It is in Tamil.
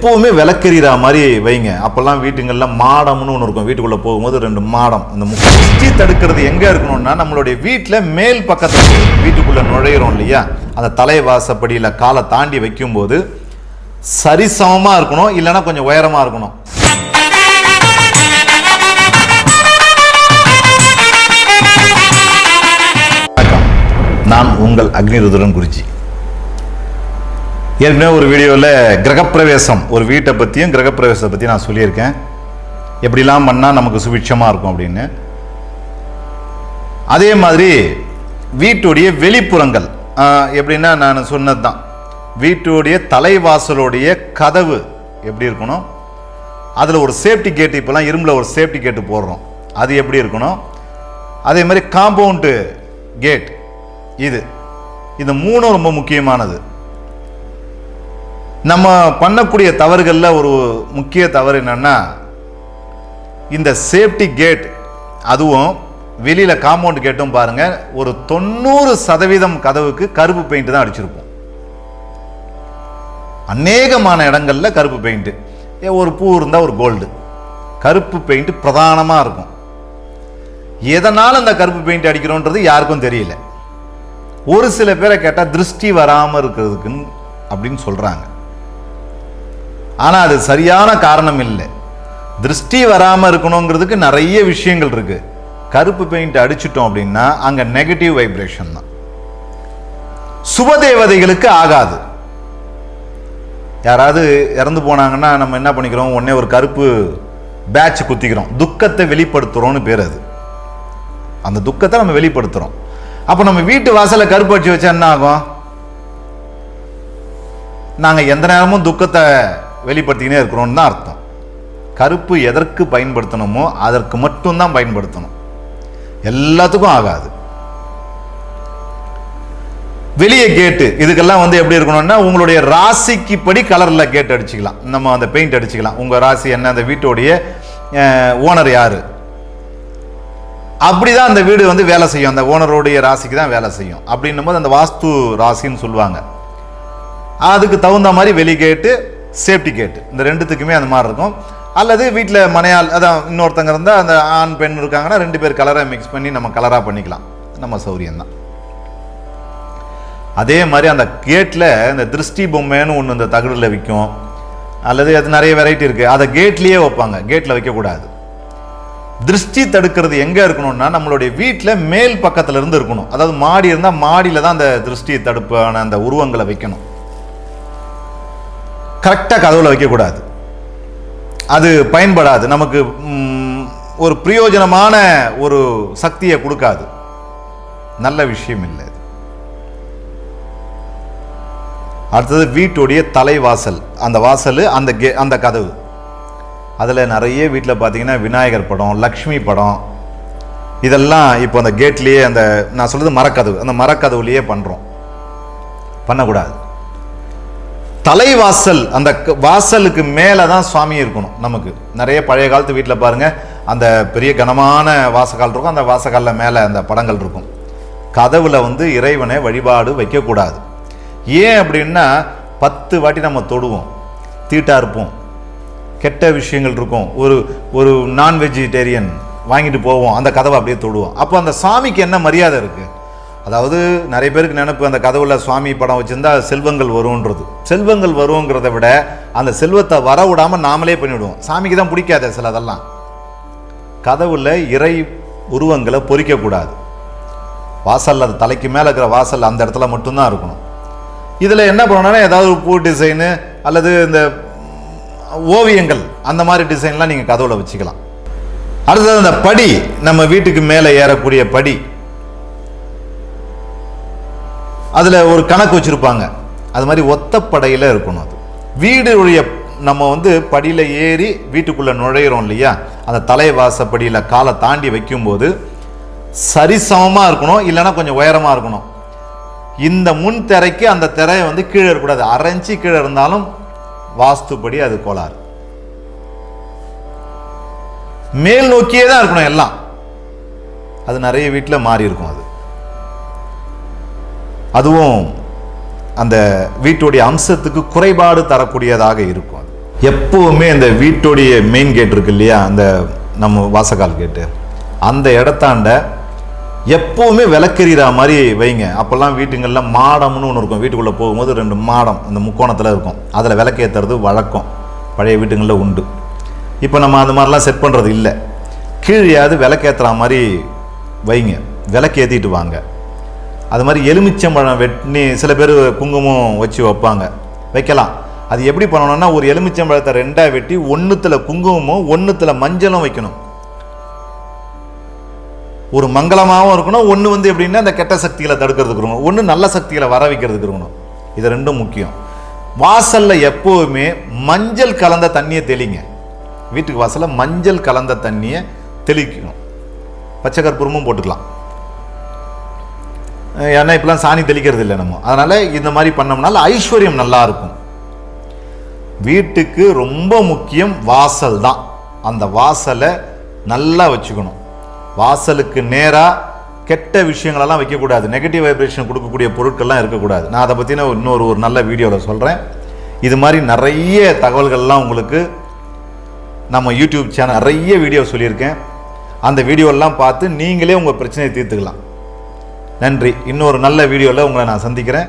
எப்போவுமே விளக்கெறிகிற மாதிரி வைங்க. அப்போல்லாம் வீட்டுங்களில் மாடம்னு ஒன்று இருக்கும். வீட்டுக்குள்ளே போகும்போது ரெண்டு மாடம். இந்த முக்கிய தடுக்கிறது எங்கே இருக்கணும்னா நம்மளுடைய வீட்டில் மேல் பக்கத்தில் வீட்டுக்குள்ளே நுழையிறோம் இல்லையா? அந்த தலைவாசப்படியில் காலை தாண்டி வைக்கும்போது சரிசமமாக இருக்கணும் இல்லைன்னா கொஞ்சம் உயரமாக இருக்கணும். வணக்கம். நான் உங்கள் அக்னிருத்ரன் குருஜி ஏற்கனவே ஒரு வீடியோவில் கிரகப்பிரவேசம் ஒரு வீட்டை பற்றியும் கிரகப்பிரவேசத்தை பற்றி நான் சொல்லியிருக்கேன். எப்படிலாம் பண்ணால் நமக்கு சுபிட்சமாக இருக்கும் அப்படின்னு. அதே மாதிரி வீட்டுடைய வெளிப்புறங்கள் எப்படின்னா நான் சொன்னது தான் வீட்டுடைய தலைவாசலுடைய கதவு எப்படி இருக்கணும்? அதில் ஒரு சேஃப்டி கேட்டு இப்போலாம் இரும்பில் ஒரு சேஃப்டி கேட்டு போடுறோம். அது எப்படி இருக்கணும்? அதே மாதிரி காம்பவுண்டு கேட் இது. இந்த மூணும் ரொம்ப முக்கியமானது. நம்ம பண்ணக்கூடிய தவறுகளில் ஒரு முக்கிய தவறு என்னென்னா இந்த சேஃப்டி கேட் அதுவும் வெளியில் காம்பவுண்ட் கேட்டும் பாருங்க ஒரு தொண்ணூறு சதவீதம் கதவுக்கு கருப்பு பெயிண்ட் தான் அடிச்சிருப்போம். அநேகமான இடங்களில் கருப்பு பெயிண்ட்டு ஒரு பூ இருந்தால் ஒரு கோல்டு கருப்பு பெயிண்ட் பிரதானமாக இருக்கும். எதனால் அந்த கருப்பு பெயிண்ட் அடிக்கிறோன்றது யாருக்கும் தெரியல. ஒரு சில பேரை கேட்டால் திருஷ்டி வராமல் இருக்கிறதுக்குன்னு அப்படின்னு சொல்கிறாங்க ஆனால் அது சரியான காரணம் இல்லை. திருஷ்டி வராமல் இருக்கணுங்கிறதுக்கு நிறைய விஷயங்கள் இருக்குது கருப்பு பெயிண்ட் அடிச்சிட்டோம் அப்படின்னா அங்கே நெகட்டிவ் வைப்ரேஷன் தான். சுபதேவதைகளுக்கு ஆகாது. யாராவது இறந்து போனாங்கன்னா நம்ம என்ன பண்ணிக்கிறோம்? உடனே ஒரு கருப்பு பேட்ச் குத்திக்கிறோம். துக்கத்தை வெளிப்படுத்துகிறோம்னு பேர் அது. அந்த துக்கத்தை நம்ம வெளிப்படுத்துகிறோம் அப்போ நம்ம வீட்டு வாசலை கருப்பு அடிச்சு வச்சா என்ன ஆகும்? நாங்கள் எந்த நேரமும் துக்கத்தை வெளிப்படுத்திக்கினே இருக்கிறோம்னு தான் அர்த்தம். கருப்பு எதற்கு பயன்படுத்தணுமோ அதற்கு மட்டும்தான் பயன்படுத்தணும். எல்லாத்துக்கும் ஆகாது. வெளியே கேட்டு இதுக்கெல்லாம் வந்து எப்படி இருக்கணும்னா உங்களுடைய ராசிக்கு படி கலரில் கேட் அடிச்சுக்கலாம். நம்ம அந்த பெயிண்ட் அடிச்சுக்கலாம். உங்கள் ராசி என்ன அந்த வீட்டுடைய ஓனர் யார்? அப்படி தான் அந்த வீடு வந்து வேலை செய்யும். அந்த ஓனருடைய ராசிக்கு தான் வேலை செய்யும். அப்படின்னும் போது அந்த வாஸ்து ராசின்னு சொல்லுவாங்க. அதுக்கு தகுந்த மாதிரி வெளி கேட்டு சேஃப்டி கேட்டு. இந்த ரெண்டுத்துக்குமே அந்த மாதிரி இருக்கும். அல்லது வீட்டில் மனையால் அதான் இன்னொருத்தங்க இருந்தால் அந்த ஆண் பெண் இருக்காங்கன்னா ரெண்டு பேர் கலரை மிக்ஸ் பண்ணி நம்ம கலராக பண்ணிக்கலாம். நம்ம சௌரியம்தான் அதே மாதிரி அந்த கேட்டில் இந்த திருஷ்டி பொம்மைன்னு ஒன்று இந்த தகடில் விற்கும் அல்லது அது நிறைய வெரைட்டி இருக்குது அதை கேட்லேயே வைப்பாங்க. கேட்டில் வைக்கக்கூடாது. திருஷ்டி தடுக்கிறது எங்கே இருக்கணும்னா நம்மளுடைய வீட்டில் மேல் பக்கத்தில் இருந்து இருக்கணும். அதாவது மாடி இருந்தால் மாடியில் தான் அந்த திருஷ்டி தடுப்பான அந்த உருவங்களை வைக்கணும். கரெக்டாக கதவுல வைக்கக்கூடாது. அது பயன்படாது. நமக்கு ஒரு பிரயோஜனமான ஒரு சக்தியை கொடுக்காது. நல்ல விஷயம் இல்லை அடுத்தது வீட்டுடைய தலைவாசல். அந்த வாசல் அந்த கே அந்த கதவு. அதில் நிறைய வீட்டில் பார்த்தீங்கன்னா விநாயகர் படம் லக்ஷ்மி படம். இதெல்லாம் இப்போ அந்த கேட்லேயே அந்த நான் சொல்கிறது மரக்கதவு. அந்த மரக்கதவுலேயே பண்ணுறோம் பண்ணக்கூடாது. தலைவாசல் அந்த க- வாசலுக்கு மேலே தான் சுவாமி இருக்கணும் நமக்கு. நிறைய பழைய காலத்து வீட்டில் பாருங்க அந்த பெரிய கனமான வாசகால் இருக்கும் அந்த வாசகாலில் மேலே அந்த படங்கள் இருக்கும். கதவில் வந்து இறைவனை வழிபாடு வைக்கக்கூடாது. ஏன் அப்படின்னா பத்து வாட்டி நம்ம தொடுவோம் தீட்டா இருப்போம் கெட்ட விஷயங்கள் இருக்கும். ஒரு ஒரு நான் வெஜிடேரியன் வாங்கிட்டு போவோம் அந்த கதவை அப்படியே தொடுவோம். அப்போ அந்த சாமிக்கு என்ன மரியாதை இருக்குது அதாவது நிறைய பேருக்கு நினப்பு அந்த கதவுல சுவாமி படம் வச்சிருந்தா செல்வங்கள் வரும்ன்றது. செல்வங்கள் வருங்கிறத விட அந்த செல்வத்தை வர விடாமல் நாமளே பண்ணிவிடுவோம். சாமிக்கு தான் பிடிக்காத சில அதெல்லாம். கதவுல இறை உருவங்களை பொறிக்கக்கூடாது. வாசலில் அது தலைக்கு மேலே இருக்கிற வாசல் அந்த இடத்துல மட்டும்தான் இருக்கணும். இதில் என்ன பண்ணணும்னா ஏதாவது பூ டிசைனு அல்லது இந்த ஓவியங்கள் அந்த மாதிரி டிசைன்லாம் நீங்கள் கதவுல வச்சுக்கலாம். அடுத்தது அந்த படி நம்ம வீட்டுக்கு மேலே ஏறக்கூடிய படி. அதில் ஒரு கணக்கு வச்சுருப்பாங்க. அது மாதிரி ஒத்தப்படையில் இருக்கணும் அது. வீடுடைய நம்ம வந்து படியில் ஏறி வீட்டுக்குள்ளே நுழையிறோம் இல்லையா? அந்த தலைவாசப்படியில் காலை தாண்டி வைக்கும்போது சரிசமமாக இருக்கணும் இல்லைன்னா கொஞ்சம் உயரமாக இருக்கணும். இந்த முன் திரைக்கு அந்த திரையை வந்து கீழே இருக்கக்கூடாது. அரைஞ்சி கீழே இருந்தாலும் வாஸ்துப்படி அது கோளாறு. மேல் நோக்கியே தான் இருக்கணும் எல்லாம். அது நிறைய வீட்டில் மாறி இருக்கும் அது. அதுவும் அந்த வீட்டுடைய அம்சத்துக்கு குறைபாடு தரக்கூடியதாக இருக்கும் எப்போவுமே எப்பவுமே இந்த வீட்டுடைய மெயின் கேட் இருக்கு இல்லையா? அந்த நம்ம வாசக்கால் கேட்டு அந்த இடத்தாண்ட எப்பவுமே விளக்கெறிகிற மாதிரி வைங்க. அப்போல்லாம் வீட்டுங்களில் மாடம்னு ஒன்று இருக்கும். வீட்டுக்குள்ளே போகும்போது ரெண்டு மாடம் அந்த முக்கோணத்தில் இருக்கும். அதில் விளக்கேற்றுறது வழக்கம். பழைய வீட்டுங்களில் உண்டு. இப்போ நம்ம அந்த மாதிரிலாம் செட் பண்ணுறது இல்லை. கீழேயாவது விளக்கேற்றுற மாதிரி வைங்க. விளக்கேற்றிட்டு வாங்க. அது மாதிரி எலுமிச்சம்பழம் வெட்டி சில பேர் குங்குமம் வச்சு வைப்பாங்க. வைக்கலாம். அது எப்படி பண்ணணும்னா ஒரு எலுமிச்சம்பழத்தை ரெண்டாக வெட்டி ஒன்றுத்தில் குங்குமமும் ஒன்றுத்தில் மஞ்சளும் வைக்கணும். ஒரு மங்களமாகவும் இருக்கணும் ஒன்று வந்து எப்படின்னா அந்த கெட்ட சக்திகளை தடுக்கிறதுக்கு இருக்கணும். ஒன்று நல்ல சக்திகளை வர வைக்கிறதுக்கு இருக்கணும். இது ரெண்டும் முக்கியம். வாசலில் எப்போவுமே மஞ்சள் கலந்த தண்ணியை தெளிங்க. வீட்டுக்கு வாசலில் மஞ்சள் கலந்த தண்ணியை தெளிக்கணும். பச்சை கற்பூரமும் போட்டுக்கலாம். ஏன்னா இப்பெல்லாம் சாணி தெளிக்கிறது இல்லை நம்ம. அதனால் இந்த மாதிரி பண்ணோம்னால ஐஸ்வர்யம் நல்லா இருக்கும். வீட்டுக்கு ரொம்ப முக்கியம் வாசல் தான். அந்த வாசலை நல்லா வச்சுக்கணும். வாசலுக்கு நேராக கெட்ட விஷயங்களெல்லாம் வைக்கக்கூடாது. நெகட்டிவ் வைப்ரேஷன் கொடுக்கக்கூடிய பொருட்கள்லாம் இருக்கக்கூடாது. நான் அதை பற்றின இன்னொரு ஒரு நல்ல வீடியோவில் சொல்கிறேன் இது மாதிரி நிறைய தகவல்கள்லாம் உங்களுக்கு நம்ம யூடியூப் சேனல் நிறைய வீடியோ சொல்லியிருக்கேன். அந்த வீடியோலாம் பார்த்து நீங்களே உங்கள் பிரச்சனையை தீர்த்துக்கலாம். நன்றி. இன்னொரு நல்ல வீடியோவில் உங்களை நான் சந்திக்கிறேன்.